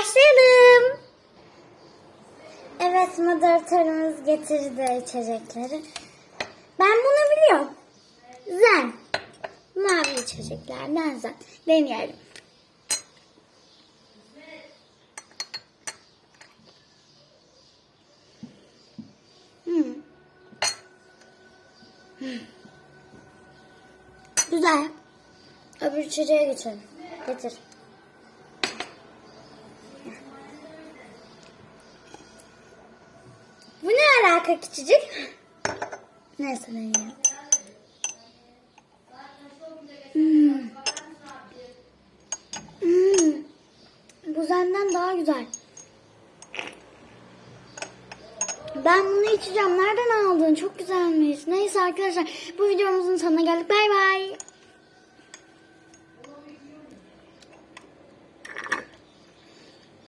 başlayalım. Evet moderatörümüz getirdi içecekleri. Ben bunu biliyorum. Zen. Mavi içeceklerden zen. Deneyelim. Hmm. Hmm. Güzel. Öbür içeceğe geçelim. Getir. Alaka küçücük? Neyse ben yiyeyim. Hmm. Hmm. Bu senden daha güzel. Ben bunu içeceğim. Nereden aldın? Çok güzelmiş. Neyse arkadaşlar bu videomuzun sonuna geldik. Bay bay.